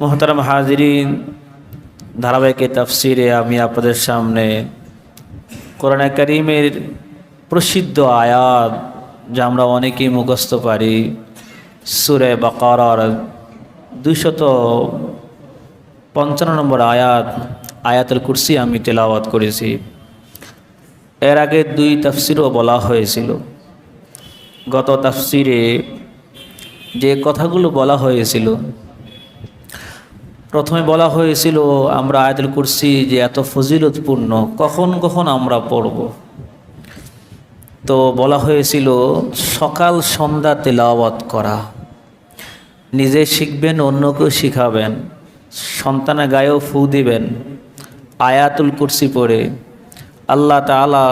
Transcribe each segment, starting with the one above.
মোহতারাম হাজিরিন, ধারাবাহিক তাফসিরে আমি আপনাদের সামনে কোরআন করিমের প্রসিদ্ধ আয়াত, যা আমরা অনেকেই মুখস্থ পারি, সুরে বাকার দুশত পঞ্চান্ন নম্বর আয়াত, আয়াতুল কুরসি আমি তেলাওয়াত করেছি। এর আগে দুই তাফসিরও বলা হয়েছিল। গত তাফসিরে যে কথাগুলো বলা হয়েছিল প্রথমে বলা হয়েছিল, আমরা আয়াতুল কুরসি যে এত ফজিলতপূর্ণ, কখন কখন আমরা পড়ব? তো বলা হয়েছিল, সকাল সন্ধ্যা তেলাওয়াত করা। নিজে শিখবেন, অন্যকেও শিখাবেন। সন্তানের গায়েও ফু দিবেন। আয়াতুল কুরসি পড়ে। আল্লাহ তালা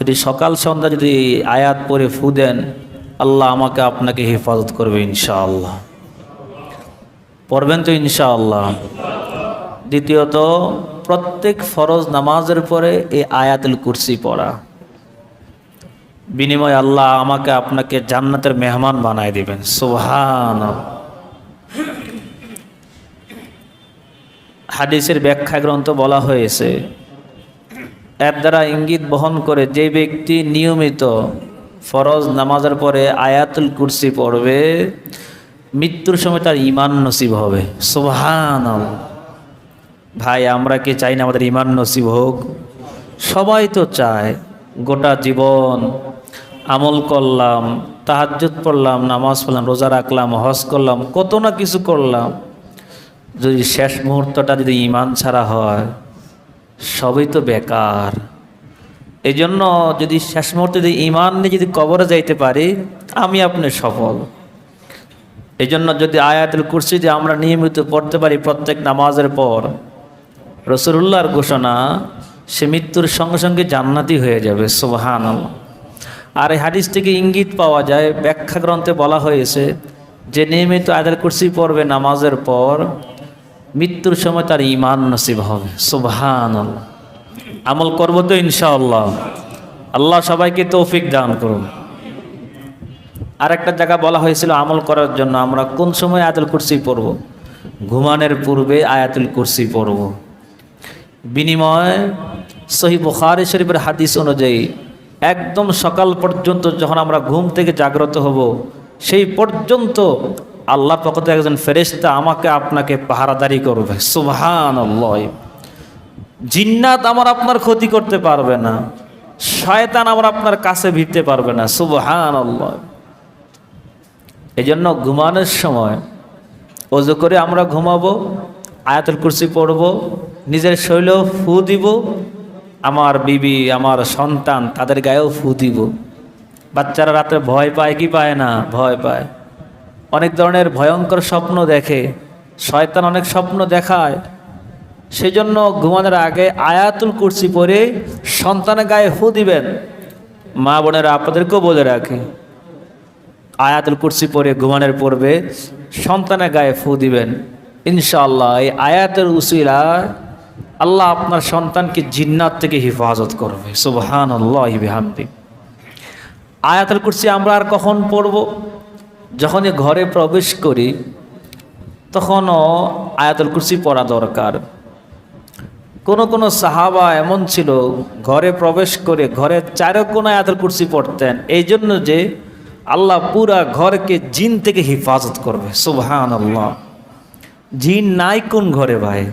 যদি সকাল সন্ধ্যা যদি আয়াত পড়ে, ফু দেন, আল্লাহ আমাকে আপনাকে হেফাজত করবে ইনশাআল্লাহ। পড়বেন তো ইনশাআল্লাহ। দ্বিতীয়ত, প্রত্যেক ফরজ নামাজের পরে এই আয়াতুল কুরসি পড়া। বিনিময় আল্লাহ আমাকে আপনাকে জান্নাতের মেহমান বানায় দিবেন। সোহান হাদিসের ব্যাখ্যা গ্রন্থ বলা হয়েছে, এর দ্বারা ইঙ্গিত বহন করে যে ব্যক্তি নিয়মিত ফরজ নামাজের পরে আয়াতুল কুরসি পড়বে মৃত্যুর সময় তার ইমান নসিব হবে। সুবহান ভাই, আমরা কি চাই না আমাদের ইমান নসিব হোক? সবাই তো চায়, গোটা জীবন আমল করলাম, তাহাজ্জুদ পড়লাম, নামাজ পড়লাম, রোজা রাখলাম, হজ করলাম, কত না কিছু করলাম। যদি শেষ মুহূর্তটা যদি ইমান ছাড়া হয়, সবই তো বেকার। এই জন্য যদি শেষ মুহূর্তে যদি ইমান নিয়ে যদি কবরে যাইতে পারি, আমি আপনি সফল। এই জন্য যদি আয়াতুল কুরসি যে আমরা নিয়মিত পড়তে পারি প্রত্যেক নামাজের পর রসুল্লাহর ঘোষণা, সে মৃত্যুর সঙ্গে সঙ্গে জান্নাতি হয়ে যাবে সোহান আর এই হাদিস থেকে ইঙ্গিত পাওয়া যায়, ব্যাখ্যা গ্রন্থে বলা হয়েছে, যে নিয়মিত আয়াতুল কুরসি পড়বে নামাজের পর, মৃত্যুর সময় তার ইমান নসিব হবে সোভান আমল করব তো ইনশাআল্লাহ। আল্লাহ সবাইকে তৌফিক দান করুন। আরেকটা জায়গা বলা হয়েছিল আমল করার জন্য, আমরা কোন সময় আয়াতুল কুরসি পড়ব? ঘুমানোর পূর্বে আয়াতুল কুরসি পড়ব। বিনিময় সহি বুখারি শরীফের হাদিস অনুযায়ী, একদম সকাল পর্যন্ত যখন আমরা ঘুম থেকে জাগ্রত হব, সেই পর্যন্ত আল্লাহ পক্ষতে একজন ফেরেস্তা আমাকে আপনাকে পাহারাদারি করবে। সুবহান জিন্নাত আমার আপনার ক্ষতি করতে পারবে না, শয়তান আমার আপনার কাছে ভিড়তে পারবে না। সুবহান আল্লাহ এই জন্য ঘুমানোর সময় অজু করে আমরা ঘুমাবো, আয়াতুল কুরসি পড়ব, নিজের শৈলেও ফু দিব, আমার বিবি, আমার সন্তান তাদের গায়েও ফু দিব। বাচ্চারা রাতে ভয় পায়, কি পায় না? ভয় পায়। অনেক ধরনের ভয়ঙ্কর স্বপ্ন দেখে, শয়তান অনেক স্বপ্ন দেখায়। সেই জন্য ঘুমানোর আগে আয়াতুল কুরসি পরে সন্তানের গায়ে ফু দিবেন। মা বোনেরা আপনাদেরকেও বলে রাখে আয়াতুল কুরসি পরে ঘুমানোর পড়বে সন্তানের গায়ে ফু দিবেন। ইনশাআল্লাহ এই আয়াতের উসিলা আল্লাহ আপনার সন্তানকে জিন্নাত থেকে হেফাজত করবে। সুবহান আল্লাহ আয়াতুল কুরসি আমরা আর কখন পড়ব? যখনই ঘরে প্রবেশ করি, তখনও আয়াতুল কুরসি পড়া দরকার। কোন কোন সাহাবা এমন ছিল, ঘরে প্রবেশ করে ঘরের চারো আয়াতুল কুরসি পড়তেন। এই জন্য যে আল্লাহ পুরা ঘরকে জিন থেকে হেফাজত করবে। সুবহান আল্লাহ জিন নাই কোন ঘরে ভাই?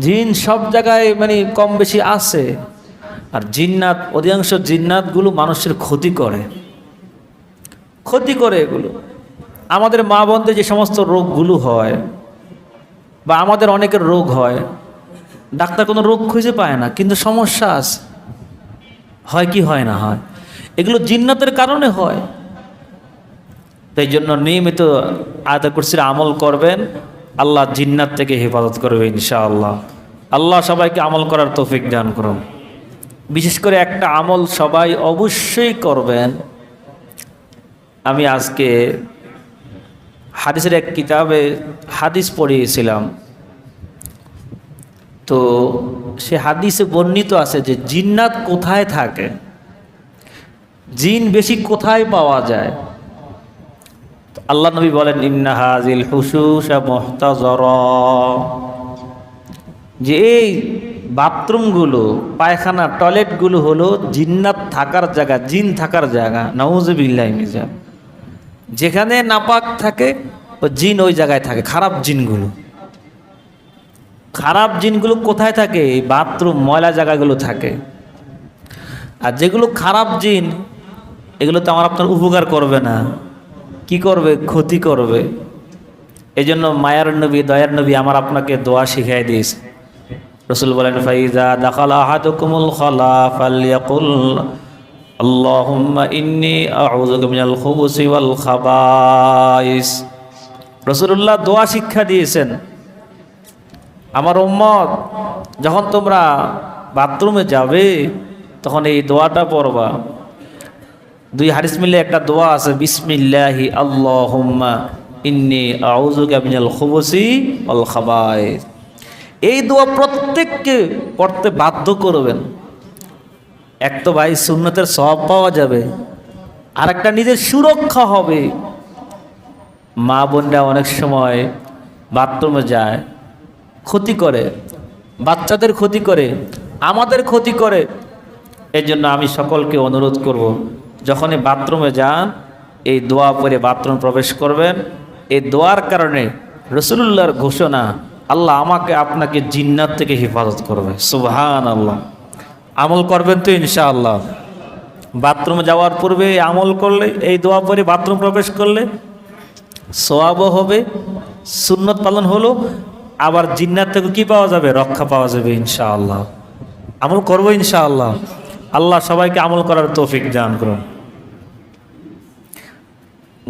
জিন সব জায়গায় মানে কম বেশি আছে। আর জিন্নাত, অধিকাংশ জিন্নাতগুলো মানুষের ক্ষতি করে। ক্ষতি করে এগুলো। আমাদের মা বোনদের যে সমস্ত রোগগুলো হয়, বা আমাদের অনেকের রোগ হয়, ডাক্তার কোনো রোগ খুঁজে পায় না, কিন্তু সমস্যা আছে। হয় কি হয় না হয়। এগুলো জিন্নাতের কারণে হয়। তাই জন্য নিয়মিত আয়তা কুরসির আমল করবেন, আল্লাহ জিন্নাত থেকে হেফাজত করবে ইনশাআল্লাহ। আল্লাহ সবাইকে আমল করার তৌফিক দান করুন। বিশেষ করে একটা আমল সবাই অবশ্যই করবেন। আমি আজকে হাদিসের এক কিতাবে হাদিস পড়িয়েছিলাম। তো সে হাদিসে বর্ণিত আছে যে জিন্নাত কোথায় থাকে? জিন বেশি কোথায় পাওয়া যায়? আল্লাহ নবী বলেন, ইন্না হাজিল হুসুসা মুহতাজর যে এই বাথরুমগুলো, পায়খানা, টয়লেটগুলো হলো জিন্নাত থাকার জায়গা, জিন থাকার জায়গা নওয়াজবিল্লাহ মিজান যেখানে নাপাক থাকে, ও জিন ওই জায়গায় থাকে, খারাপ জিনগুলো। খারাপ জিনগুলো কোথায় থাকে? বাথরুম, ময়লা জায়গাগুলো থাকে। আর যেগুলো খারাপ জিন এগুলো তো আমার আপনার উপকার করবে না। কি করবে? ক্ষতি করবে। এই জন্য মায়ার নবী, দয়ার নবী আমার আপনাকে দোয়া শিখাই দিয়েছে। রসুল বলেন, ফাইজা দাখাল ইন্নি রসুল্লাহ দোয়া শিক্ষা দিয়েছেন। আমার উম্মত, যখন তোমরা বাথরুমে যাবে, তখন এই দোয়াটা পড়বা। দুই হারিস মিলে একটা দোয়া আছে, বিসমিল্লাহি আল্লাহুম্মা ইন্নি আউযুকা মিনাল খুবুসি ওয়াল খাবাইস। এই দোয়া প্রত্যেককে পড়তে বাধ্য করবেন। এক তো ভাই সুন্নতের সব পাওয়া যাবে আর একটা নিজের সুরক্ষা হবে। মা বোনরা অনেক সময় বাথরুমে যায়, ক্ষতি করে, বাচ্চাদের ক্ষতি করে, আমাদের ক্ষতি করে এই জন্য আমি সকলকে অনুরোধ করব যখনই বাথরুমে যান, এই দোয়া পরে বাথরুম প্রবেশ করবেন। এই দোয়ার কারণে রসুল্লাহর ঘোষণা, আল্লাহ আমাকে আপনাকে জিন্নাত থেকে হেফাজত করবে। সুবহান আল্লাহ আমল করবেন তো ইনশাআল্লাহ। বাথরুমে যাওয়ার পূর্বে আমল করলে, এই দোয়া পরে বাথরুম প্রবেশ করলে সোয়াবও হবে, সুন্নত পালন হলো, আবার জিন্নাত থেকে কি পাওয়া যাবে? রক্ষা পাওয়া যাবে ইনশাআল্লাহ। আমল করব ইনশাআল্লাহ। আল্লাহ সবাইকে আমল করার তৌফিক দান করুন।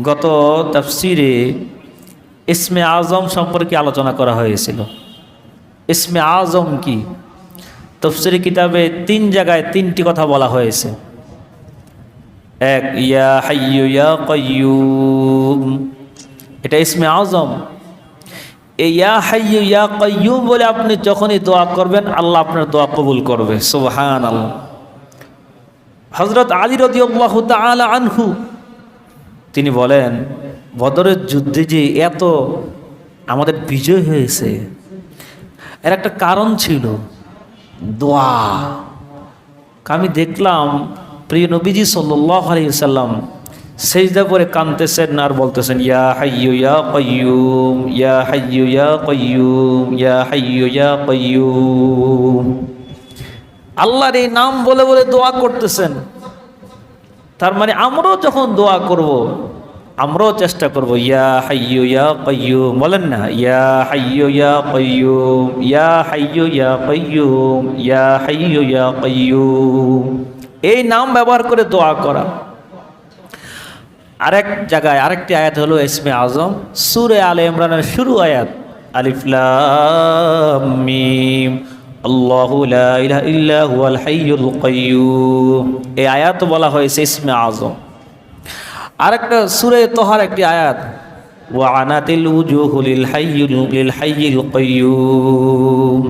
গত তাফসিরে ইসমে আজম সম্পর্কে আলোচনা করা হয়েছিল। ইসমে আজম কি? তফসিরি কিতাবে তিন জায়গায় তিনটি কথা বলা হয়েছে। এক, ইয়া হাইয়ু ইয়া কয়ুম এটা ইসমে আজম। ইয়া হাইয়ু ইয়া কয়ুম বলে আপনি যখনই দোয়া করবেন, আল্লাহ আপনার দোয়া কবুল করবে। সুবহান আল্লাহ হজরত আলী রদিয়াল্লাহু তাআলা আনহু, তিনি বলেন, বদরের যুদ্ধে যে এত আমাদের বিজয় হয়েছে, এর একটা কারণ ছিল দোয়া। আমি দেখলাম, প্রিয় নবীজি সাল্লাহ আলাইসাল্লাম সেজদা করে কানতেছেন আর বলতেছেন, ইয়া হাইয়ু ইয়া কয়ুম ইয়া হাইয়ু ইয়া কয়ুম ইয়া হাইয়ু ইয়া কয়ুম আল্লাহর এই নাম বলে বলে দোয়া করতেছেন। তার মানে আমরাও যখন দোয়া করব, আমরাও চেষ্টা করব, ইয়া হাইয়ু ইয়া কয়ুম বলেন না, ইয়া হাইয়ু ইয়া কয়ুম ইয়া হাইয়ু ইয়া কয়ুম ইয়া হাইয়ু ইয়া কয়ুম এই নাম ব্যবহার করে দোয়া করা। আরেক জায়গায় আরেকটি আয়াত হলো ইসমে আজম, সুরে আলে ইমরানের শুরু আয়াত আলিফলাম মিম। আল্লাহু লা ইলাহা ইল্লা হুয়াল হাইয়ুল কাইয়্যুম এই আয়াত বলা হয়েছে ইসমে আজম। আরেকটা সূরা তোহার একটি আয়াত, ওয়া আনাতিল উজুহু লিল হাইয়িল লিল হাইয়িল কাইয়্যুম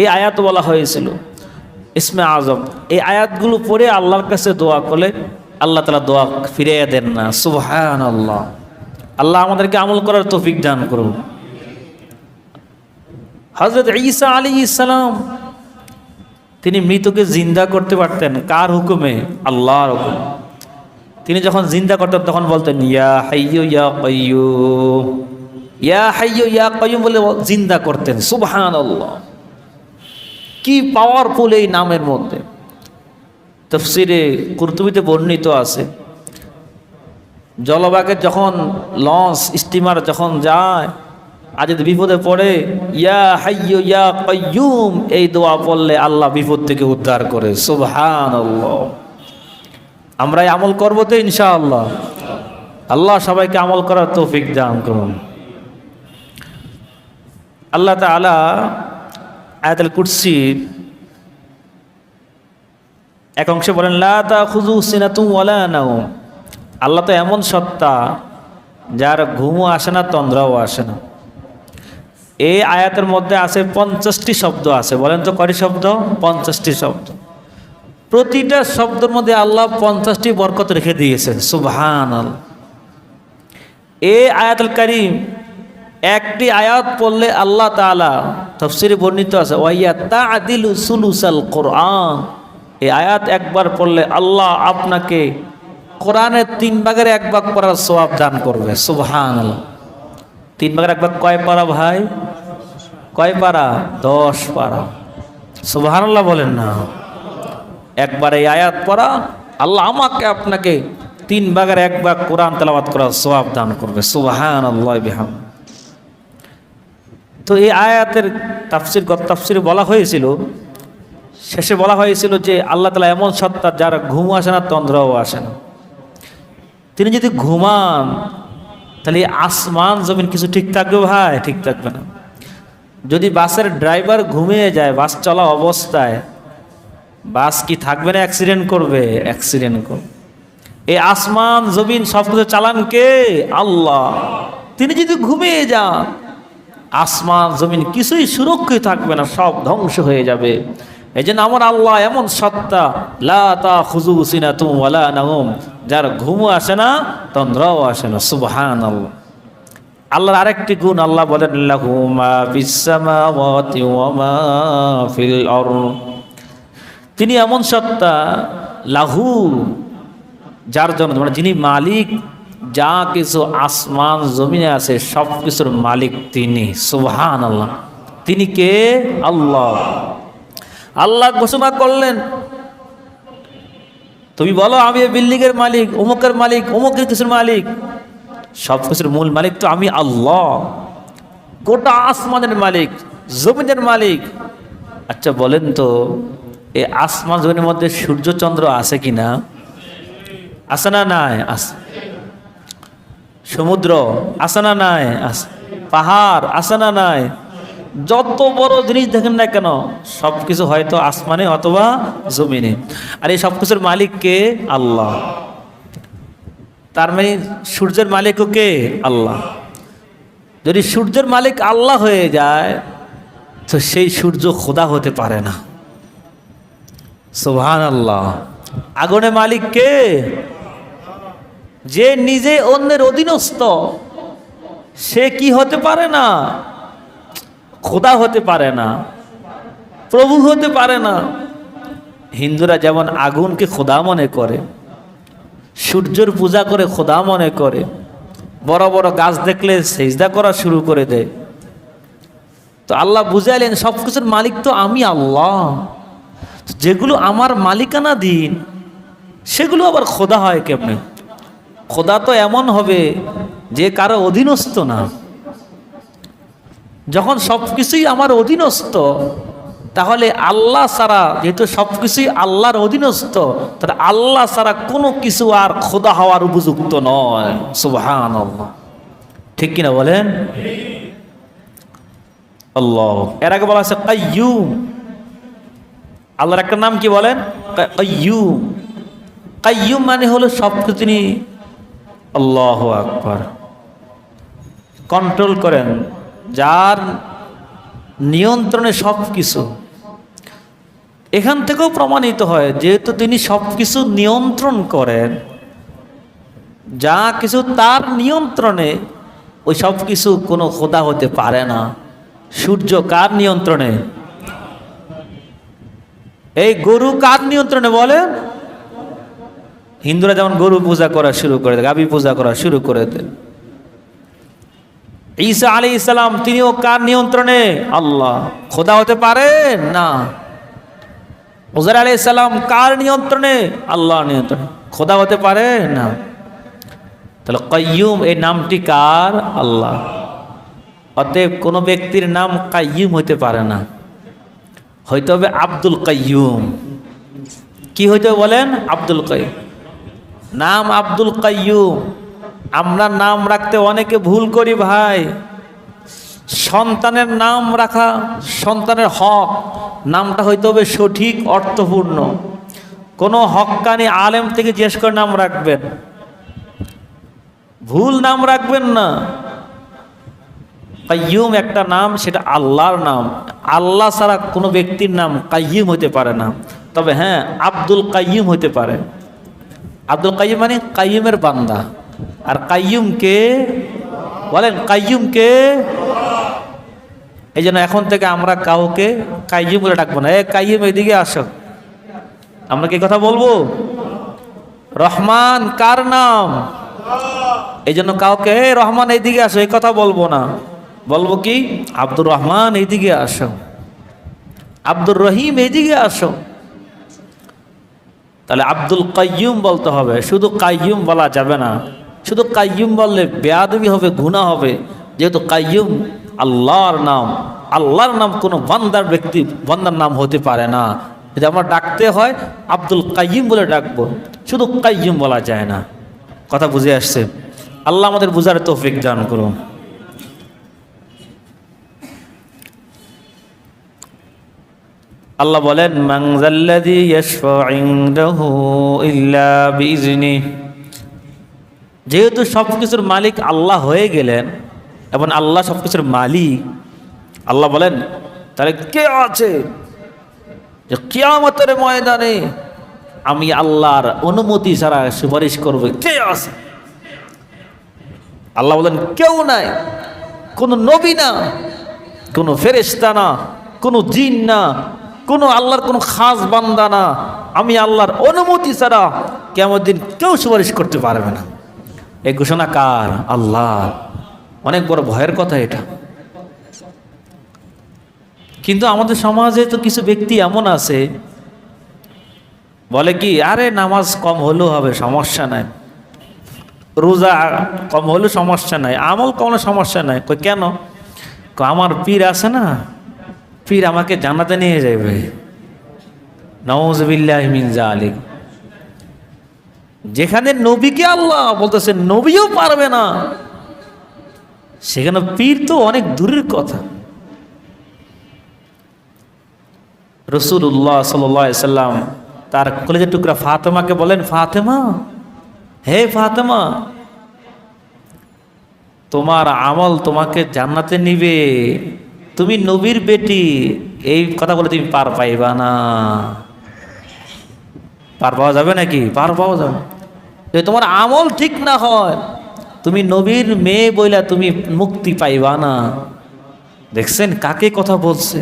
এই আয়াত বলা হয়েছিল ইসমে আজম। এই আয়াতগুলো পড়ে আল্লাহর কাছে দোয়া করলে আল্লাহ তালা দোয়া ফিরিয়ে দেন না। সুবহান আল্লাহ আল্লাহ আমাদেরকে আমল করার তৌফিক দান করুন। হজরত ঈসা আলী ইসালাম তিনি মৃতকে জিন্দা করতে পারতেন। কার হুকুমে? আল্লাহর হুকুম। তিনি যখন জিন্দা করতেন, তখন বলতেন, ইয়া হাইয়ু ইয়া কয়্যুম ইয়া হাইয়ু ইয়া কয়্যুম বলে জিন্দা করতেন। সুবহান আল্লাহ কি পাওয়ারফুল এই নামের মধ্যে। তফসিরে কুর্তুবিতে বর্ণিত আছে, জলবাগে যখন লঞ্চ, স্টিমার যখন যায় আজ যদি বিপদে পড়ে, ইয়া হাইয়ু ইয়া কয়্যুম এই দোয়া পড়লে আল্লাহ বিপদ থেকে উদ্ধার করে। সুবহান আমরা আমল করব তো ইনশাআল্লাহ। আল্লাহ সবাইকে আমল করার তৌফিক দান করুন। আল্লাহ তালা আয়াতুল কুরসি এক অংশে বলেন, লা তা খুজু সিনাতুম ওয়ালা নাও আল্লাহ তো এমন সত্তা, যার ঘুমও আসে না, তন্দ্রাও আসে না। এই আয়াতের মধ্যে আছে পঞ্চাশটি শব্দ আছে। বলেন তো, কয়টি শব্দ? পঞ্চাশটি শব্দ। প্রতিটা শব্দের মধ্যে আল্লাহ পঞ্চাশটি বরকত রেখে দিয়েছেন সুবহান এ আয়াতুল করিম, একটি আয়াত পড়লে আল্লাহ তাআলা তফসিরে বর্ণিত আছে কোরআন। এই আয়াত একবার পড়লে আল্লাহ আপনাকে কোরআনের তিন ভাগের এক ভাগ পড়ার সওয়াব দান করবে, সুবহানাল্লাহ। তিন ভাগের এক ভাগ কয় পারা ভাই? কয় পারা? দশ পারা। সুবহানাল্লাহ বলেন না। একবার আয়াত পড়া, আল্লাহ আমাকে আপনাকে তিন ভাগের এক ভাগ কোরআন তেলাওয়াত করার সওয়াব দান করবে। সুবহানাল্লাহ বিহাম। তো এই আয়াতের তাফসির, গত তাফসিরে বলা হয়েছিল, শেষে বলা হয়েছিল যে আল্লাহ তালা এমন সত্তা যার ঘুম আসে না, তন্দ্রাও আসে না। তিনি যদি ঘুমান তাহলে আসমান জমিন কিছু ঠিক থাকবে ভাই? ঠিক থাকবে না। যদি বাসের ড্রাইভার ঘুমিয়ে যায়, বাস চলা অবস্থায়, বাস কি থাকবে না? অ্যাক্সিডেন্ট করবে অ্যাক্সিডেন্ট করবে এই আসমান জমিন সব কিছু চালান কে? আল্লাহ। তিনি যদি ঘুমিয়ে যান, আসমান জমিন কিছুই সুরক্ষিত থাকবে না, সব ধ্বংস হয়ে যাবে। এই জন্য আমার আল্লাহ এমন সত্তা, লা তা খুজু সিনা তুম ওয়ালা নাহুম যার ঘুমও আসে না, তন্দ্রাও আসে না। সুবহান আল্লাহ আল্লাহর আরেকটি গুণ আল্লাহ বলেন তিনি এমন সত্তা, লাহু, যার জন্য মানে যিনি মালিক, যা কিছু আসমান, জমিনে আছে, সব কিছুর মালিক তিনি। সুবহান আল্লাহ তিনি কে? আল্লাহ। আল্লাহ ঘোষণা করলেন তুমি বলো, আমি এই বিল্ডিংয়ের মালিক, অমুকের মালিক, অমুকের কিছুর মালিক। সব কিছুর মূল মালিক তো আমি আল্লাহ। গোটা আসমানের মালিক, জমিনের মালিক। আচ্ছা বলেন তো, এই আসমান জমিনের মধ্যে সূর্যচন্দ্র আছে কি না আছে না নাই? আছে। সমুদ্র আছে না নাই? আছে। পাহাড় আছে না নাই? যত বড় জিনিস দেখেন না কেন সব কিছু হয়তো আসমানে অথবা জমিনে। আর এই সব কিছুর মালিক কে? আল্লাহ। তার মানে সূর্যের মালিকও কে? আল্লাহ। যদি সূর্যের মালিক আল্লাহ হয়ে যায়, তো সেই সূর্য খোদা হতে পারে না। সোহান আল্লাহ আগুনের মালিক কে? যে নিজে অন্যের অধীনস্থ, সে কি হতে পারে না? খোদা হতে পারে না, প্রভু হতে পারে না। হিন্দুরা যেমন আগুনকে খোদা মনে করে, সূর্যর পূজা করে খোদা মনে করে, বড় বড় গাছ দেখলে সেজদা করা শুরু করে দেয়। তো আল্লাহ বুঝাইলেন সব কিছুর মালিক তো আমি আল্লাহ। যেগুলো আমার মালিকানা দিন, সেগুলো আবার খোদা হয় কেমনে? খোদা তো এমন হবে যে কারও অধীনস্থ না। যখন সব কিছুই আমার অধীনস্থ, তাহলে আল্লাহ ছাড়া যেহেতু সব কিছুই আল্লাহর অধীনস্থ, তাহলে আল্লাহ ছাড়া কোনো কিছু আর খোদা হওয়ার উপযুক্ত নয়। সুবহান আল্লাহ ঠিক কিনা বলেন? আল্লাহ। এর আগে বলা আছে কাইয়ুম। আল্লাহর একটা নাম কি বলেন? কাইয়ুম। কাইয়ুম মানে হলো সব কিছু তিনি আল্লাহ আকবার। কন্ট্রোল করেন। যার নিয়ন্ত্রণে সব কিছু এখান থেকেও প্রমাণিত হয়, যেহেতু তিনি সব কিছু নিয়ন্ত্রণ করেন, যা কিছু তার নিয়ন্ত্রণে, ওই সব কিছু কোনো খোদা হতে পারে না। সূর্য কার নিয়ন্ত্রণে? এই গরু কার নিয়ন্ত্রণে বলেন হিন্দুরা যেমন গরু পূজা করা শুরু করে দেয়, গাভী পূজা করা শুরু করে দেয়। ঈসা আলী ইসলাম তিনিও কার নিয়ন্ত্রণে? আল্লাহ। খোদা হতে পারে? না। ওজার আলী ইসলাম কার নিয়ন্ত্রণে? আল্লাহ নিয়ন্ত্রণে। খোদা হতে পারে? না। তাহলে কয়ুম এই নামটি কার? আল্লাহ। অতএব কোনো ব্যক্তির নাম কাইয়ুম হইতে পারে না। হইতে হবে আব্দুল কাইয়ুম। কি হইতে বলেন? আব্দুল কাইম নাম আব্দুল কাইয়ুম। আমরা নাম রাখতে অনেকে ভুল করি ভাই। সন্তানের নাম রাখা, সন্তানের হক, নামটা হইতে হবে সঠিক, অর্থপূর্ণ। কোনো হক্কানি আলেম থেকে জিজ্ঞেস করে নাম রাখবেন। ভুল নাম রাখবেন না। কাইয়ুম একটা নাম, সেটা আল্লাহর নাম। আল্লাহ ছাড়া কোনো ব্যক্তির নাম কাইয়ুম হতে পারে না। তবে হ্যাঁ আব্দুল কাইয়ুম হতে পারে। আব্দুল কাইয়ুম মানে কাইয়ুমের বান্দা। আর কাইয়ুম কে? বলেন, কাইয়ুম কে? এই জন্য এখন থেকে আমরা কাউকে কাইয়ুম বলে ডাকবো না। এ কাইয়ুম, এদিকে আসো। আমরা কি কথা বলব? রহমান, কার নাম? এই জন্য কাউকে, "এ রহমান এইদিকে আসো এই কথা বলব না। বলব কি? আব্দুর রহমান এইদিকে আসো। আব্দুর রহিম এইদিকে আসো। তাহলে আব্দুল কাইয়ুম বলতে হবে। শুধু কাইয়ুম বলা যাবে না। শুধু কাইয়ুম বললে বেয়াদবি হবে গুণা হবে। যেহেতু কাইয়ুম আল্লাহর নাম আল্লাহর নাম কোনো বান্দার ব্যক্তি, বান্দার নাম হতে পারে না। যদি আমরা ডাকতে হয়, আব্দুল কাইয়ুম বলে ডাকবো, শুধু কাইয়ুম বলা যায় না। কথা বুঝে আসছে? আল্লাহ আমাদের বুঝার তৌফিক দান করুন। আল্লাহ বলেন মাংজাল্লাযী ইয়াশফাউ ইনদাহু ইল্লা বিইজনি যেহেতু সব কিছুর মালিক আল্লাহ হয়ে গেলেন এবং আল্লাহ সব কিছুর মালিক, আল্লাহ বলেন, তাহলে কে আছে যে কিয়ামতের ময়দানে আমি আল্লাহর অনুমতি ছাড়া সুপারিশ করব? কে আছে? আল্লাহ বলেন, কেউ নাই। কোনো নবী না, কোনো ফেরেশতা না, কোনো জিন না, কোনো আল্লাহর কোনো খাস বান্দা না। আমি আল্লাহর অনুমতি ছাড়া কেমন দিন কেউ সুপারিশ করতে পারবে না। এই ঘোষণা কার? আল্লাহ। অনেক বড় ভয়ের কথা এটা। কিন্তু আমাদের সমাজে তো কিছু ব্যক্তি এমন আছে, বলে কি, আরে নামাজ কম হলেও হবে, সমস্যা নাই। রোজা কম হলেও সমস্যা নাই, আমল কোনো সমস্যা নাই। কই, কেন? আমার পীর আছে না? পীর আমাকে জানাতে নিয়ে যাবে নওয়াজবিল্লাহ মিন জালিক যেখানে নবীকে আল্লাহ বলতেছে নবীও পারবে না। সেখানে পীর তো অনেক দূরের কথা। রসুল্লাহ সাল্লাম তার কলেজের টুকরা ফাতেমাকে বলেন, ফাতেমা, হে ফাতেমা, তোমার আমল তোমাকে জান্নাতে নিবে। তুমি নবীর বেটি, এই কথা বলে তুমি পার পাইবা না। পার পাওয়া যাবে নাকি? পার পাওয়া যাবে। যদি তোমার আমল ঠিক না হয়, তুমি নবীর মেয়ে বইলা তুমি মুক্তি পাইবা না। দেখছেন কাকে কথা বলছে?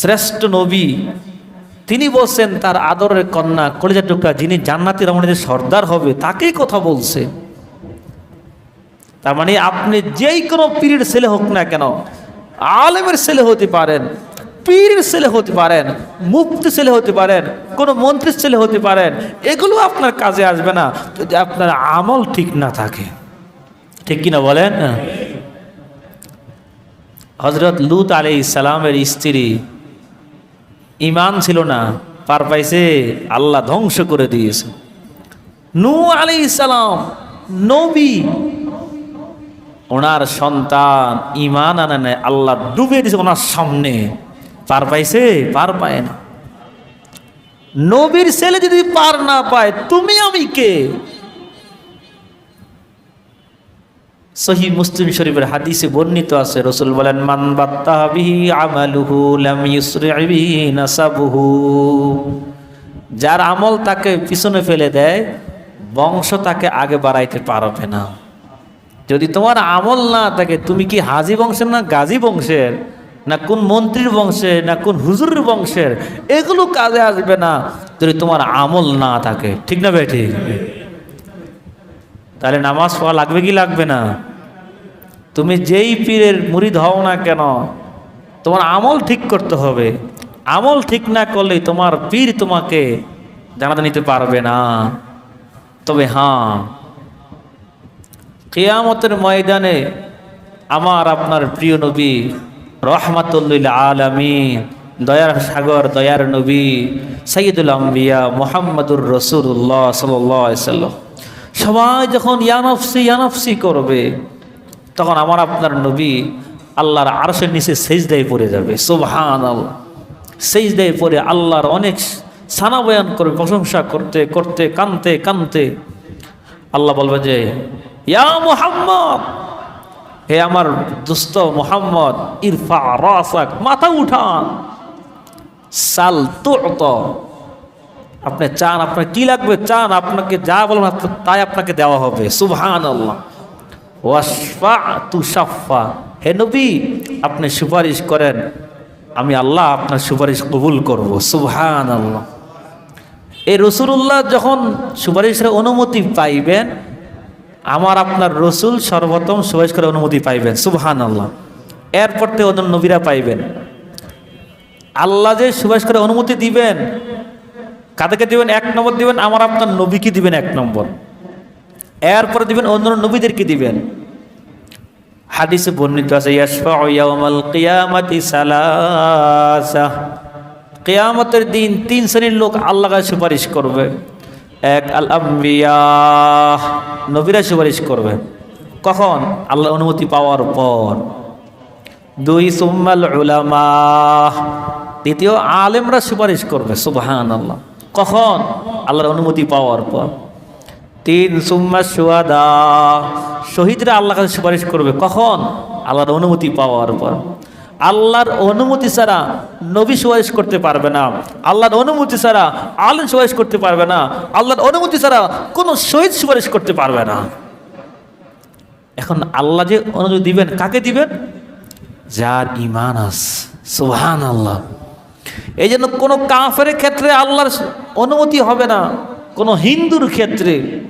শ্রেষ্ঠ নবী, তিনি বলছেন তার আদরের কন্যা কলেজা টুকরা, যিনি জান্নাতি রমণীদের সর্দার হবে, তাকেই কথা বলছে। তার মানে আপনি যেই কোনো পীরের ছেলে হোক না কেন, আলেমের ছেলে হতে পারেন। পীরের ছেলে হতে পারেন মুক্তি ছেলে হতে পারেন, কোনো মন্ত্রীর ছেলে হতে পারেন, এগুলো আপনার কাজে আসবে না যদি আপনার আমল ঠিক না থাকে। ঠিক কিনা বলেন? হজরত লুত আলি ইসালামের স্ত্রী ইমান ছিল না, পার পাইছে, আল্লাহ ধ্বংস করে দিয়েছে। নু আলি ইসালাম নবী, ওনার সন্তান ইমান আনে আল্লাহ ডুবে দিয়েছে ওনার সামনে। পার পাইছে? পার পায় না। নবীর ছেলে যদি পার না পায়, তুমি আমি কে? সহি মুসলিম শরীফের হাদিসে বর্ণিত আছে, রসুল বলেন, মান বাত্তাহাবিহি আমালুহু লাম ইউসরি বিহি নাসাবুহু। যার আমল তাকে পিছনে ফেলে দেয়, বংশ তাকে আগে বাড়াইতে পারবে না। যদি তোমার আমল না থাকে, তুমি কি হাজি বংশের না গাজী বংশের? না কোন মন্ত্রীর বংশের না কোন হুজুরের বংশের, এগুলো কাজে আসবে না যদি তোমার আমল না থাকে। ঠিক না ভাই, ঠিক? তাহলে নামাজ পড়া লাগবে কি লাগবে না? তুমি যেই পীরের মুড়ি হও না কেন, তোমার আমল ঠিক করতে হবে। আমল ঠিক না করলে তোমার পীর তোমাকে জানাতে নিতে পারবে না। তবে হ্যাঁ কেয়ামতের ময়দানে আমার আপনার প্রিয় নবী রহমাতুল্লিল আলমী দয়ার সাগর, দয়ার নবী সৈয়দুল আম্বিয়া মোহাম্মদুর রসুল্লাহ সাল্লাম। সবাই যখন ইয়ানফসি ইয়ানফসি করবে, তখন আমার আপনার নবী আল্লাহর আরশের নিচে সেজদায় পড়ে যাবে সোভান সেজদায় পড়ে আল্লাহর অনেক সানা বয়ান করবে, প্রশংসা করতে করতে, কানতে কানতে। আল্লাহ বলবে যে, ইয়া মোহাম্মদ হে আমার দুস্ত মোহাম্মদ, ইরফা রাসাক, মাথা উঠান। সাল তো আপনি চান, আপনার কি লাগবে? চান, আপনাকে যা বলবেন তাই আপনাকে দেওয়া হবে। সুবহান আল্লাহ ওয়াসফা তু সাফা হে নবী, আপনি সুপারিশ করেন, আমি আল্লাহ আপনার সুপারিশ কবুল করব। সুবহান আল্লাহ এই রসুল্লাহ যখন সুপারিশের অনুমতি পাইবেন আমার আপনার রসুল সর্বোত্তম সুপারিশ করে অনুমতি পাইবেন সুবহান আল্লাহ এরপর থেকে অন্য নবীরা পাইবেন। আল্লাহ যে সুপারিশ করে অনুমতি দিবেন, কাদেরকে দিবেন এক নম্বর, দিবেন আমার আপনার নবীকে দিবেন এক নম্বর। এরপরে দিবেন অন্য নবীদেরকে দিবেন। হাদিসে বর্ণিত আছে কিয়ামতের দিন তিন শ্রেণির লোক আল্লাহ সুপারিশ করবে। এক আল আম্বিয়া নবীরা সুপারিশ করবে। কখন? আল্লাহ অনুমতি পাওয়ার পর। দুই, সুম্মাল উলামা। দ্বিতীয়, আলেমরা সুপারিশ করবে সুবহান আল্লাহ কখন? আল্লাহর অনুমতি পাওয়ার পর। তিন সুম্মা সুয়াদা শহীদরা আল্লাহ কাছে সুপারিশ করবে, কখন? আল্লাহর অনুমতি পাওয়ার পর। আল্লাহর অনুমতি ছাড়া নবী সুপারিশ করতে পারবে না। আল্লাহর অনুমতি ছাড়া আলম সুপারিশ করতে পারবে না। আল্লাহর অনুমতি ছাড়া কোনো শহীদ সুপারিশ করতে পারবে না। এখন আল্লাহ যে অনুমতি দিবেন, কাকে দিবেন? যার ইমান আস সুবহান আল্লাহ এই জন্য কোনো কাফের ক্ষেত্রে আল্লাহর অনুমতি হবে না। কোনো হিন্দুর ক্ষেত্রে,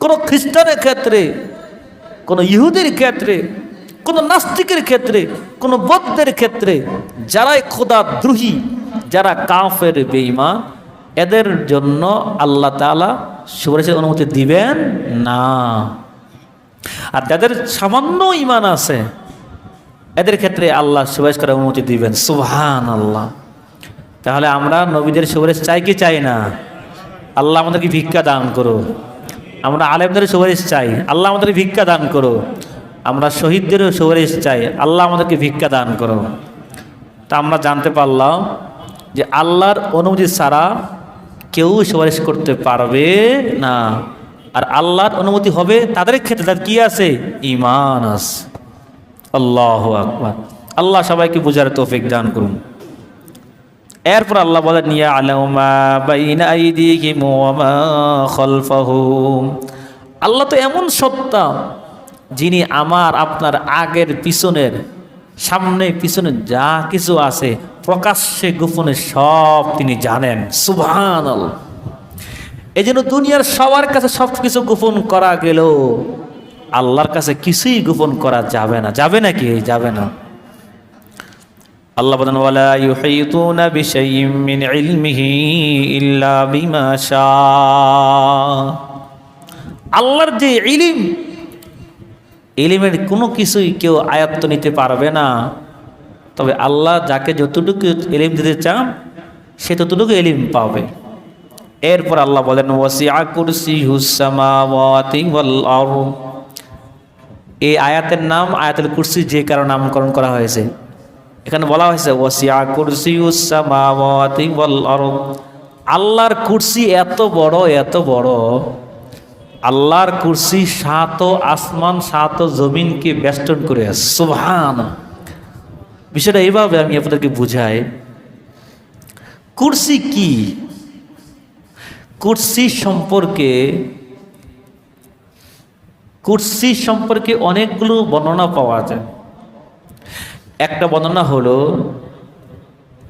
কোনো খ্রিস্টানের ক্ষেত্রে, কোনো ইহুদের ক্ষেত্রে কোনো নাস্তিকের ক্ষেত্রে, কোনো বৌদ্ধের ক্ষেত্রে যারাই খোদা দ্রোহী যারা কাফের, বেঈমান, এদের জন্য আল্লাহ তাআলা সুপারিশের অনুমতি দিবেন না। আর যাদের সামান্য ইমান আছে, এদের ক্ষেত্রে আল্লাহ সুপারিশ করার অনুমতি দিবেন। সুবহান আল্লাহ তাহলে আমরা নবীদের সুপারিশ চাই কি চাই না? আল্লাহ আমাদেরকে ভিক্ষা দান করো আমরা আলেমদের সুপারিশ চাই। আল্লাহ আমাদেরকে ভিক্ষা দান করো আমরা শহীদদেরও সুপারিশ চাই। আল্লাহ আমাদেরকে ভিক্ষা দান করো তা আমরা জানতে পারলাম যে আল্লাহর অনুমতি ছাড়া কেউ সুপারিশ করতে পারবে না। আর আল্লাহর অনুমতি হবে তাদের ক্ষেত্রে। তার কি আছে? ইমান আছে। আল্লাহ আকবার। আল্লাহ সবাইকে বুঝার তৌফিক দান করুন। এরপর আল্লাহ বলেন, ইয়া আলামা বাইনা আল্লাহ তো এমন সত্তা যিনি আমার, আপনার আগের পিছনের, সামনে পিছনে যা কিছু আছে, প্রকাশ্যে, গোপনে সব তিনি জানেন। সুভান এই জন্য দুনিয়ার সবার কাছে সব কিছু গোপন করা গেল আল্লাহর কাছে কিছুই গোপন করা যাবে না। যাবে নাকি যাবে না। আল্লাহ বলেন, ওয়ালা ইল্লা বিমা আল্লাহর যে ইলিম ইলিমের কোনো কিছুই কেউ আয়ত্ত নিতে পারবে না। তবে আল্লাহ যাকে যতটুকু এলিম দিতে চান, সে ততটুকু ইলিম পাবে। এরপর আল্লাহ বলেন ওয়াল আরদ। এই আয়াতের নাম, আয়াতুল কুরসি যে কারণে নামকরণ করা হয়েছে। এখানে বলা হয়েছে ওয়াল আরদ। আল্লাহর কুরসি এত বড় এত বড় আল্লাহর কুরসি সাত আসমান, সাত জমিনকে বেষ্টন করে আছে। সুবহান বিষয়টা এইভাবে আমি আপনাদেরকে বুঝাই। কুরসি কি? কুরসি সম্পর্কে কুরসি সম্পর্কে অনেকগুলো বর্ণনা পাওয়া যায়। একটা বর্ণনা হলো,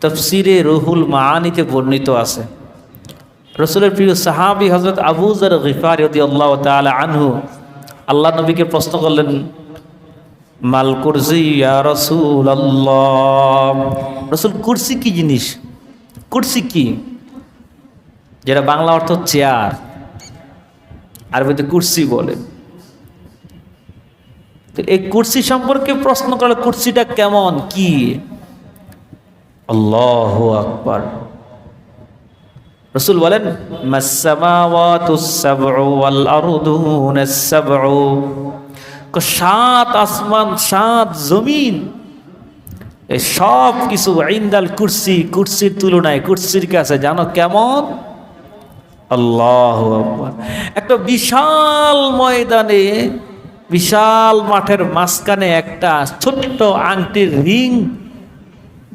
তফসিরে রহুল মাআনিতে বর্ণিত আছে। রসুলের প্রিয় সাহাবি হজরত আবুজর গিফার ইয়দি আল্লাহ তালা আনহু, আল্লাহ নবীকে প্রশ্ন করলেন, মাল কুরসি ইয়া রসুল আল্লাহ রসুল, কুরসি কি জিনিস? কুরসি কি? যেটা বাংলা অর্থ চেয়ার, আরবিতে কুরসি বলে। এই কুরসি সম্পর্কে প্রশ্ন করলে কুরসিটা কেমন, কি? আল্লাহ আকবার। রসুল বলেন সাত আসমান, সাত জমিন, এই সব কিছু আইন্দাল কুরসি, কুরসির তুলনায়, কুরসির কাছে জানো কেমন? আল্লাহ একটা বিশাল ময়দানে, বিশাল মাঠের মাঝখানে একটা ছোট্ট আংটির রিং,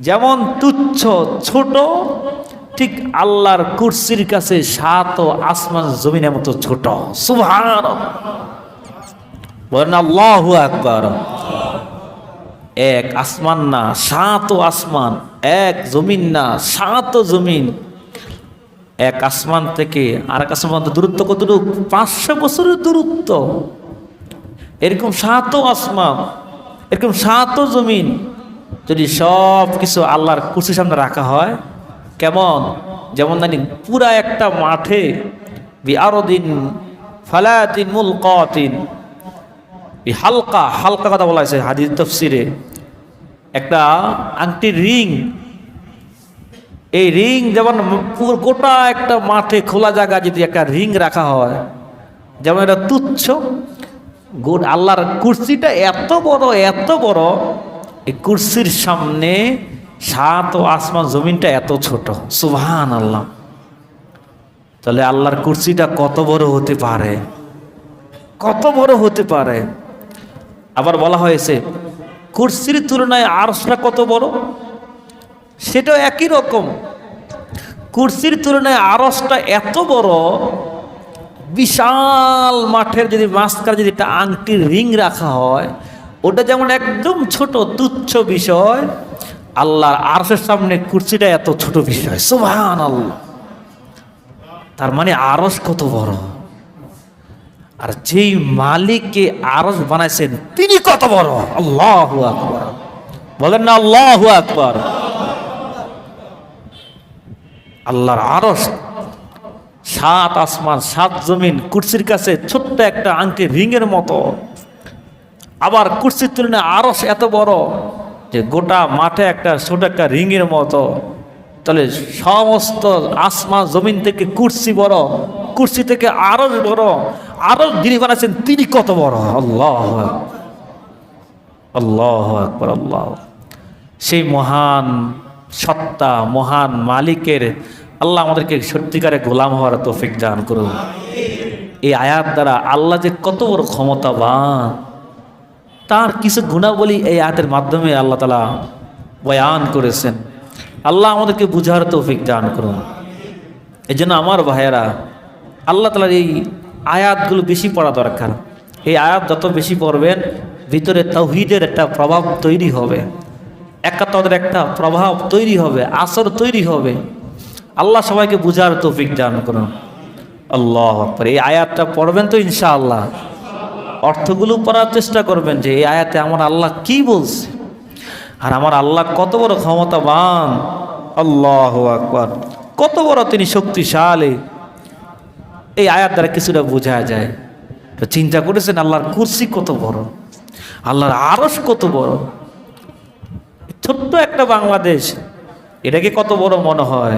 যেমন তুচ্ছ, ছোট ঠিক আল্লাহর কুরসির কাছে সাত ও আসমান জমিনের মতো ছোট। আকবার। এক আসমান না, সাত ও আসমান। এক জমিন না, সাত ও জমিন। এক আসমান থেকে আর এক আসমান দূরত্ব কতটুকু? পাঁচশো বছরের দূরত্ব। এরকম সাত আসমান, এরকম সাত জমিন। যদি সব কিছু আল্লাহর কুর্সির সামনে রাখা হয় কেমন? যেমন জানি পুরা একটা মাঠে বি আরও দিন ফালাতিন মুল কতিন এই হালকা হালকা কথা বলা হয়েছে হাদিস তফসিরে। একটা আংটির রিং। এই রিং যেমন গোটা একটা মাঠে খোলা জায়গা যদি একটা রিং রাখা হয়, যেমন এটা তুচ্ছ আল্লাহর কুর্সিটা এত বড় এত বড়, এই কুর্সির সামনে সাত ও আসমান জমিনটা এত ছোট। সুবহান আল্লাহ তাহলে আল্লাহর কুর্সিটা কত বড় হতে পারে? কত বড় হতে পারে? আবার বলা হয়েছে, কুর্সির তুলনায় আরশটা কত বড়? সেটাও একই রকম। কুর্সির তুলনায় আরসটা এত বড়, বিশাল মাঠের যদি মাঝখানে যদি একটা আংটির রিং রাখা হয়, ওটা যেমন একদম ছোট, তুচ্ছ বিষয় আল্লাহর আরসের সামনে কুর্সিটা এত ছোট বিষয় সুবহান আল্লাহ তার মানে আরস কত বড়? আর যেই মালিককে আরস বানাইছেন, তিনি কত বড়? আল্লাহ আকবর। বলেন না আল্লাহ আকবর। আল্লাহর আরস সাত আসমান, সাত জমিন, কুর্সির কাছে ছোট্ট একটা আংটি রিংয়ের মতো। আবার কুর্সির তুলনায় আরস এত বড়। যে গোটা মাঠে একটা ছোট একটা রিংয়ের মতো। তাহলে সমস্ত আসমান জমিন থেকে কুর্সি বড়, কুর্সি থেকে আরস বড় আরস যিনি বানাচ্ছেন তিনি কত বড়? আল্লাহ আল্লাহ আকবর, আল্লাহ সেই মহান সত্তা, মহান মালিকের আল্লাহ আমাদেরকে সত্যিকারে গোলাম হওয়ার তৌফিক দান করুন। এই আয়াত দ্বারা আল্লাহ যে কত বড় ক্ষমতাবান। তার কিছু গুণাবলী এই আয়াতের মাধ্যমে আল্লাহ তালা বয়ান করেছেন। আল্লাহ আমাদেরকে বুঝার তৌফিক দান করুন। এই জন্য আমার ভাইয়েরা, আল্লাহ তালার এই আয়াতগুলো বেশি পড়া দরকার। এই আয়াত যত বেশি পড়বেন, ভিতরে তৌহিদের একটা প্রভাব তৈরি হবে। একাত্তরের একটা প্রভাব তৈরি হবে, আসর তৈরি হবে। আল্লাহ সবাইকে বুঝার তৌফিক দান করুন। আল্লাহ এই আয়াতটা পড়বেন তো ইনশাআল্লাহ। অর্থগুলো পড়ার চেষ্টা করবেন যে এই আয়াতে আমার আল্লাহ কি বলছে? আর আমার আল্লাহ কত বড় ক্ষমতাবান। আল্লাহ আকবার। কত বড় তিনি শক্তিশালী। এই আয়াত দ্বারা কিছুটা বোঝা যায়। তো চিন্তা করেছেন আল্লাহর কুর্সি কত বড়? আল্লাহর আরস কত বড়? ছোট্ট একটা বাংলাদেশ, এটাকে কত বড় মনে হয়?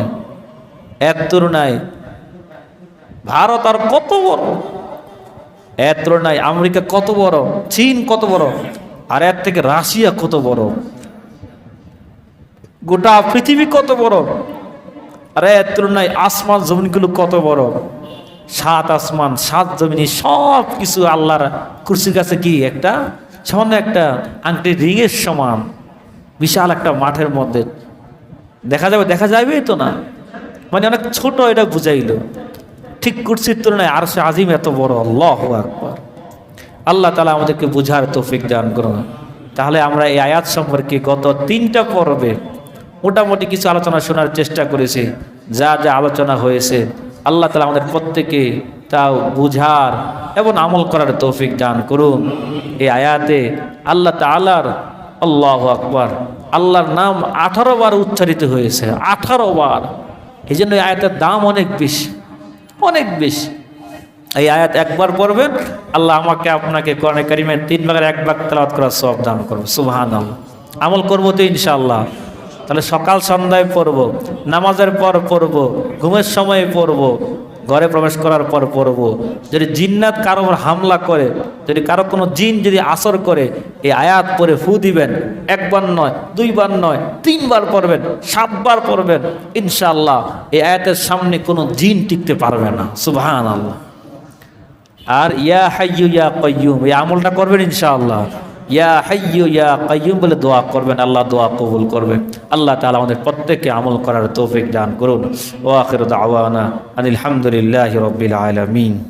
এর তুলনায় ভারত আর কত বড়? এর তুলনায় আমেরিকা কত বড়? চীন কত বড়? আর এর থেকে রাশিয়া কত বড়? গোটা পৃথিবী কত বড়? আর এর তুলনায় আসমান জমিনগুলো কত বড়? সাত আসমান, সাত জমিনি, সব কিছু আল্লাহর কুর্সির কাছে কি একটা? সামান্য একটা আংটি রিংয়ের সমান। বিশাল একটা মাঠের মধ্যে। দেখা যাবে দেখা যাবে তো না। মানে অনেক ছোট এটা বুঝাইলো। ঠিক কুর্সির তুলনায় আর সে আজিম এত বড়, আল্লাহ আকবর। আল্লাহ তালা আমাদেরকে বুঝার তৌফিক দান করুন। তাহলে আমরা এই আয়াত সম্পর্কে গত তিনটা পর্বে মোটামুটি কিছু আলোচনা শোনার চেষ্টা করেছি। যা যা আলোচনা হয়েছে, আল্লাহ তালা আমাদের প্রত্যেকে তাও বুঝার এবং আমল করার তৌফিক দান করুন। এই আয়াতে আল্লাহ তালার আল্লাহ আকবার, আল্লাহর নাম আঠারো বার উচ্চারিত হয়েছে, আঠারো বার। এই জন্য আয়াতের দাম অনেক বেশি। অনেক বেশি। এই আয়াত একবার পড়বেন, আল্লাহ আমাকে আপনাকে কোরআনে কারিমের তিন ভাগের এক ভাগ তেলাওয়াত করার সব দান করব। সুবাহান আমল করব তো ইনশাল্লাহ তাহলে সকাল সন্ধ্যায় পড়ব, নামাজের পর পড়ব, ঘুমের সময়ে পড়ব ঘরে প্রবেশ করার পর পড়ব। যদি জিন্নাত কারও হামলা করে, যদি কারও কোনো জিন যদি আসর করে, এই আয়াত পরে ফু দিবেন। একবার নয়, দুইবার নয়, তিনবার পড়বেন, সাতবার পড়বেন। ইনশাআল্লাহ এই আয়াতের সামনে কোনো জিন টিকতে পারবে না। সুবহান আল্লাহ আর ইয়া হাইয়ু ইয়া কয়্যুম এই আমলটা করবেন ইনশাআল্লাহ। ইয়া হাইয়ু ইয়া কাইয়ুম বলে দোয়া করবেন, আল্লাহ দোয়া কবুল করবে। আল্লাহ তালা আমাদের প্রত্যেককে আমল করার তৌফিক দান করুন। ও আখির দাওয়ানা আনিল হামদুলিল্লাহি রাব্বিল আলামিন।